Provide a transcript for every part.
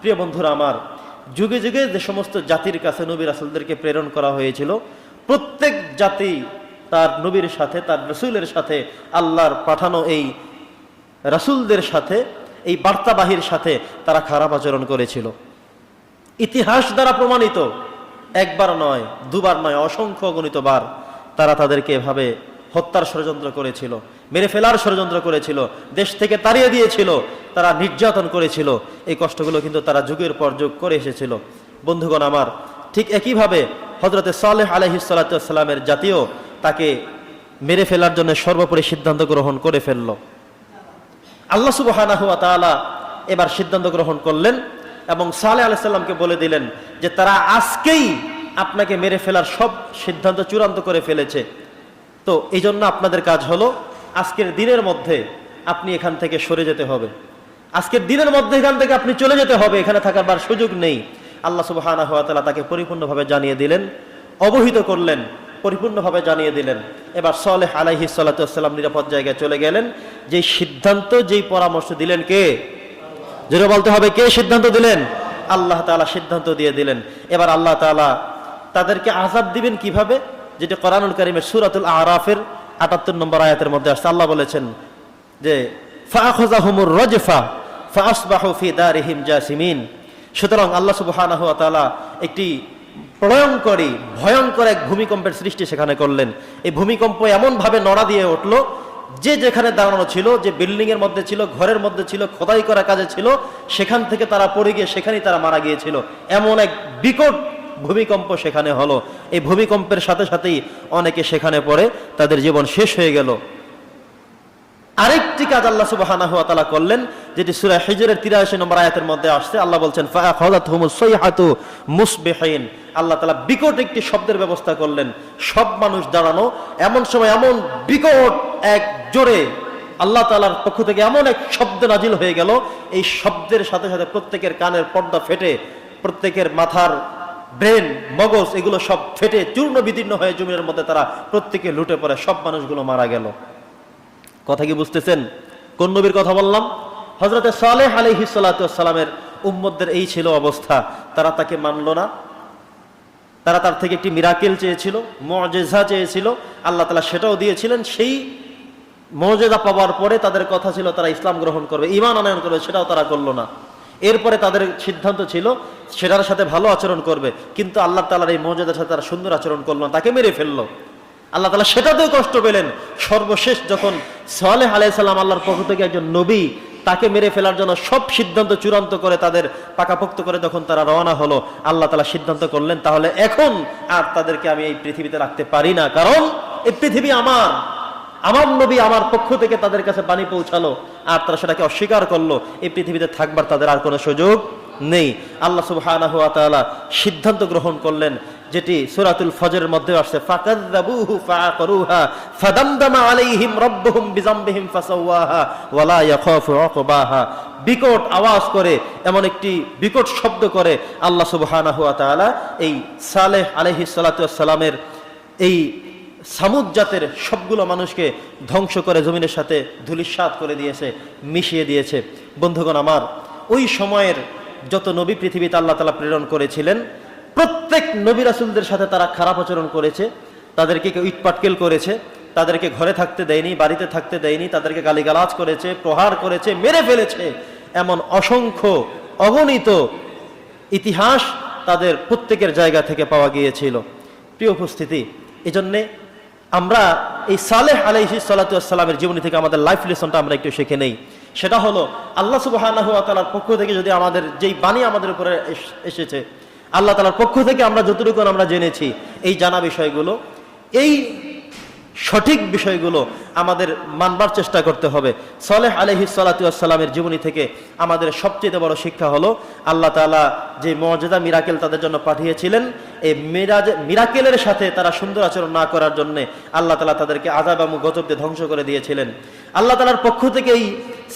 প্রিয় বন্ধুরা, আমার যুগে যুগে যে সমস্ত জাতির কাছে নবী রাসুলদেরকে প্রেরণ করা হয়েছিল, প্রত্যেক জাতি তার নবীর সাথে, তার রসুলের সাথে, আল্লাহর পাঠানো এই রাসুলদের সাথে, এই বার্তাবাহীর সাথে তারা খারাপ আচরণ করেছিল। ইতিহাস দ্বারা প্রমাণিত, একবার নয়, দুবার নয়, অসংখ্য অগণিত বার তারা তাদেরকে এভাবে হত্যার ষড়যন্ত্র করেছিল, মেরে ফেলার ষড়যন্ত্র করেছিল, দেশ থেকে তাড়িয়ে দিয়েছিল। তারা নির্যাতন করেছিল। এই কষ্টগুলো কিন্তু তারা যুগের পর যুগ করে এসেছিল। বন্ধুগণ আমার, ঠিক একইভাবে হজরতে সালেহ আলহিসাল্লামের জাতীয় তাকে মেরে ফেলার জন্য সর্বোপরি সিদ্ধান্ত গ্রহণ করে ফেলল। আল্লাহ সুবহানাহু ওয়া তাআলা এবার সিদ্ধান্ত গ্রহণ করলেন এবং সালেহ আলাইসাল্লামকে বলে দিলেন যে, তারা আজকেই আপনাকে মেরে ফেলার সব সিদ্ধান্ত চূড়ান্ত করে ফেলেছে। তো এই জন্য আপনাদের কাজ হলো, আজকের দিনের মধ্যে আপনি এখান থেকে সরে যেতে হবে। আজকের দিনের মধ্যে এখান থেকে আপনি চলে যেতে হবে, এখানে থাকার সুযোগ নেই। আল্লাহ তাআলা তাকে পরিপূর্ণভাবে জানিয়ে দিলেন, অবহিত করলেন, পরিপূর্ণভাবে জানিয়ে দিলেন। এবার সলেহ আলাইহি সাল্লাম নিরাপদ জায়গায় চলে গেলেন। যেই সিদ্ধান্ত, যেই পরামর্শ দিলেন কে? যেটা বলতে হবে, কে সিদ্ধান্ত দিলেন? আল্লাহ তাআলা সিদ্ধান্ত দিয়ে দিলেন। এবার আল্লাহ তাআলা তাদেরকে আজাব দিবেন কীভাবে? যেটা করানুল কারিমের সুরাতুল আরাফের আটাত্তর নম্বর আয়াতের মধ্যে আসছে। আল্লাহ বলেছেন যে, ফাআখাযাহুমুর রাজফা সুতরাং আল্লাহ সুবহানাহু একটি প্রলয়ঙ্করী, ভয়ঙ্কর এক ভূমিকম্পের সৃষ্টি সেখানে করলেন। এই ভূমিকম্প এমনভাবে নড়া দিয়ে উঠল, যে যেখানে দাঁড়ানো ছিল, যে বিল্ডিং এর মধ্যে ছিল, ঘরের মধ্যে ছিল, খোদাই করা কাজে ছিল, সেখান থেকে তারা পড়ে গিয়ে সেখানেই তারা মারা গিয়েছিল। এমন এক বিকট ভূমিকম্প সেখানে হলো। এই ভূমিকম্পের সাথে সাথেই অনেকে সেখানে পড়ে, তাদের জীবন শেষ হয়ে গেল। আরেকটি কাজ আল্লাহ তাআলা করলেন, যেটি সুরা হিজরের 83 নম্বর আয়াতের মধ্যে আসছে। আল্লাহ বলছেন মুসবিহিন। আল্লাহ তাআলা বিকট একটি শব্দের ব্যবস্থা করলেন। সব মানুষ দাঁড়ানো, এমন সময় এমন বিকট এক জোরে আল্লাহ তাআলার পক্ষ থেকে এমন এক শব্দ নাজিল হয়ে গেল। এই শব্দের সাথে সাথে প্রত্যেকের কানের পর্দা ফেটে, প্রত্যেকের মাথার ব্রেন, মগজ, এগুলো সব ফেটে, চূর্ণ বিদীর্ণ হয়ে জমিনের মধ্যে তারা প্রত্যেকে লুটে পড়ে, সব মানুষগুলো মারা গেল। কথা কি বুঝতেছেন? কোন নবীর কথা বললাম? হজরতে সালেহ আলহি সালামের উম্মদদের এই ছিল অবস্থা। তারা তাকে মানল না। তারা তার থেকে একটি মিরাকেল চেয়েছিল, মজেজা চেয়েছিল। আল্লাহ তালা সেটাও দিয়েছিলেন। সেই মর্যাদা পাওয়ার পরে তাদের কথা ছিল, তারা ইসলাম গ্রহণ করবে ইমান আনয়ন করবে, সেটাও তারা করল না। এরপরে তাদের সিদ্ধান্ত ছিল, সেটার সাথে ভালো আচরণ করবে। কিন্তু আল্লাহ তালার এই মর্যাদার সাথে তারা সুন্দর আচরণ করল না, তাকে মেরে ফেলল। আল্লাহ তালা সেটাতেও কষ্ট পেলেন। সর্বশেষ যখন সালেহ আলাইসাল্লাম আল্লাহর পক্ষ থেকে একজন নবী তাকে মেরে ফেলার জন্য সব সিদ্ধান্ত চূড়ান্ত করে তাদের পাকাপোক্ত করে যখন তারা রওনা হলো, আল্লাহ তালা সিদ্ধান্ত করলেন, তাহলে এখন আর তাদেরকে আমি এই পৃথিবীতে রাখতে পারি না। কারণ এই পৃথিবী আমার। আমার নবী আমার পক্ষ থেকে তাদের কাছে পানি পৌঁছালো, আর তারা সেটাকে অস্বীকার করল। এই পৃথিবীতে থাকবার তাদের আর কোনো সুযোগ নেই। আল্লাহ সুবহানাহু ওয়া সিদ্ধান্ত গ্রহণ করলেন যেটি সূরাতুল ফজরের মধ্যে আসছে, ফাকাযযাবুহু ফাআকরুহা ফাদামদামা আলাইহিম রাব্বুহুম বিযামবিহিম ফাসাওয়াহা ওয়ালা ইয়াখাফু উকবাহা। বিকট আওয়াজ করে, এমন একটি বিকট শব্দ করে আল্লাহ সুবহানাহু ওয়া তাআলা এই সালেহ আলাইহিস সালাতু সালামের এই সামুদ জাতের সবগুলো মানুষকে ধ্বংস করে জমিনের সাথে ধুলিস্বাদ করে দিয়েছে, মিশিয়ে দিয়েছে। বন্ধুগণ, আমার ওই সময়ের যত নবী পৃথিবীতে আল্লাহ তালা প্রেরণ করেছিলেন, প্রত্যেক নবী রাসুলদের সাথে তারা খারাপ আচরণ করেছে, তাদেরকে কেউ ইটপাটকেল করেছে, তাদেরকে ঘরে থাকতে দেয়নি, বাড়িতে থাকতে দেয়নি, তাদেরকে গালিগালাজ করেছে, প্রহার করেছে, মেরে ফেলেছে এমন অসংখ্য অগণিত ইতিহাস তাদের প্রত্যেকের জায়গা থেকে পাওয়া গিয়েছিল। প্রিয় উপস্থিতি, এজন্যে আমরা এই সালেহ আলাইহি সালাতামের জীবনী থেকে আমাদের লাইফ লেসনটা আমরা একটু শিখে নেই। সেটা হলো আল্লাহ সুবাহ পক্ষ থেকে যদি আমাদের, যেই বাণী আমাদের উপরে এস- এসেছে, আল্লাহ তালার পক্ষ থেকে আমরা যতটুকু আমরা জেনেছি, এই জানা বিষয়গুলো, এই সঠিক বিষয়গুলো আমাদের মানবার চেষ্টা করতে হবে। সলেহ আলহি সালাতামের জীবনী থেকে আমাদের সবচেয়ে বড় শিক্ষা হলো, আল্লাহ তালা যে মর্যাদা মিরাকেল তাদের জন্য পাঠিয়েছিলেন, এই মিরাজ, মিরাকেলের সাথে তারা সুন্দর আচরণ না করার জন্য আল্লাহ তালা তাদেরকে আজাব এবং গজব দিয়ে ধ্বংস করে দিয়েছিলেন। আল্লাহ তালার পক্ষ থেকে এই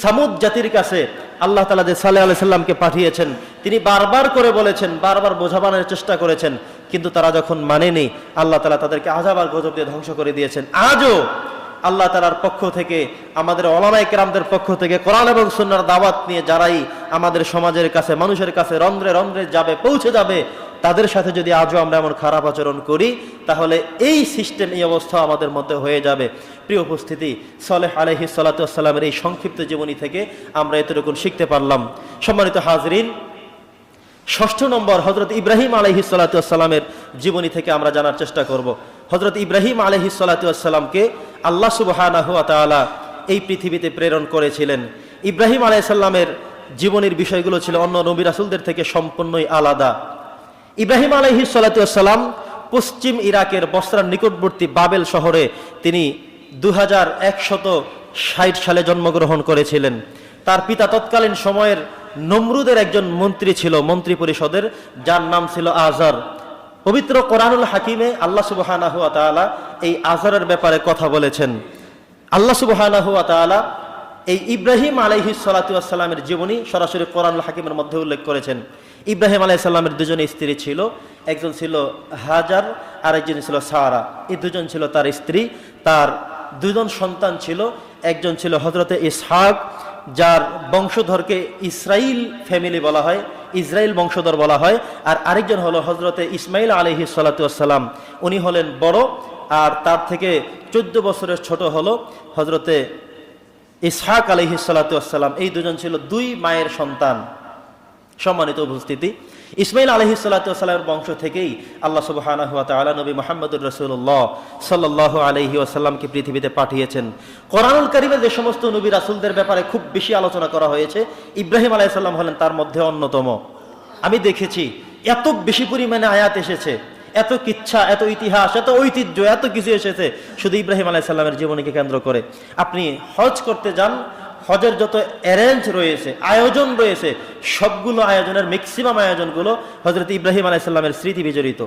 সামুদ জাতির কাছে আল্লাহ তালা যে সালে আলি সাল্লামকে পাঠিয়েছেন, তিনি বারবার করে বলেছেন, বারবার বোঝাবানোর চেষ্টা করেছেন কিন্তু তারা যখন মানেনি, আল্লাহ তালা তাদেরকে আজাব আর গজব দিয়ে ধ্বংস করে দিয়েছেন। আজও আল্লাহ তালার পক্ষ থেকে, আমাদের ওলামাই কেরামদের পক্ষ থেকে কোরআন এবং সুন্নার দাওয়াত নিয়ে যারাই আমাদের সমাজের কাছে, মানুষের কাছে রন্ধ্রে রন্ধ্রে যাবে, পৌঁছে যাবে, তাদের সাথে যদি আজও আমরা এমন খারাপ আচরণ করি, তাহলে এই সিস্টেম, এই অবস্থা আমাদের মধ্যে হয়ে যাবে। প্রিয় উপস্থিতি, সলেহ আলহি সাল্লাতামের এই সংক্ষিপ্ত জীবনী থেকে আমরা এতটুকু শিখতে পারলাম। সম্মানিত হাজরিন ষষ্ঠ নম্বর হজরত ইব্রাহিম আলহি সাল্লাতামের জীবনী থেকে আমরা জানার চেষ্টা করব। হজরত ইব্রাহিম আলহি সাল্লাতামকে আল্লাহ সুবাহ এই পৃথিবীতে প্রেরণ করেছিলেন। ইব্রাহিম আলাইসাল্লামের জীবনের বিষয়গুলো ছিল অন্য নবী রাসুলদের থেকে সম্পূর্ণই আলাদা। ইব্রাহিম আলহি সাল্লাতাম পশ্চিম ইরাকের বস্ত্রার নিকটবর্তী বাবেল শহরে তিনি দু ষাট সালে জন্মগ্রহণ করেছিলেন। তার পিতা তৎকালীন সময়ের নমরুদের একজন মন্ত্রী ছিল, মন্ত্রী পরিষদের, যার নাম ছিল আজার পবিত্র কোরআনুল হাকিমে আল্লাহ সুবহানাহু ওয়া এই আজারের ব্যাপারে কথা বলেছেন। আল্লাহ সুবহানাহু ওয়া এই ইব্রাহিম আলাইহি সালামের জীবনী সরাসরি কোরআনুল হাকিমের মধ্যে উল্লেখ করেছেন। ইব্রাহিম আলাইসাল্লামের দুজন স্ত্রী ছিল, একজন ছিল হাজার আর একজন ছিল সারা। এই দুজন ছিল তার স্ত্রী, তার দুজন সন্তান ছিল, একজন ছিল হজরতে ইসহাক যার বংশধরকে ইসরাইল ফ্যামিলি বলা হয় ইসরায়েল বংশধর বলা হয়, আর আরেকজন হলো হজরতে ইসমাইল আলহি সালাতাম উনি হলেন বড়, আর তার থেকে চোদ্দ বছরের ছোট হলো হজরতে ইসহাক আলহি সালাতাম এই দুজন ছিল দুই মায়ের সন্তান। সম্মানিত উপস্থিতি। ইসমাইল আলহি সাল্লামের বংশ থেকেই আল্লাহ সুবাহ নবী মোহাম্মদুর রসুল্লাহ সাল্লাহ আলহি আসাল্লামকে পৃথিবীতে পাঠিয়েছেন। কোরআনুল করিমের যে সমস্ত নবী রাসুলদের ব্যাপারে খুব বেশি আলোচনা করা হয়েছে, ইব্রাহিম আলাইসাল্লাম হলেন তার মধ্যে অন্যতম। আমি দেখেছি, এত বেশি পরিমাণে আয়াত এসেছে, এত কিচ্ছা এত ইতিহাস, এত ঐতিহ্য, এত কিছু এসেছে, শুধু ইব্রাহিম আলাইসাল্লামের জীবনীকে কেন্দ্র করে। আপনি হজ করতে যান হজের যত অ্যারেঞ্জ রয়েছে, আয়োজন রয়েছে, সবগুলো আয়োজনের ম্যাক্সিমাম আয়োজনগুলো হজরত ইব্রাহিম আলাইসাল্লামের স্মৃতি বিজড়িত।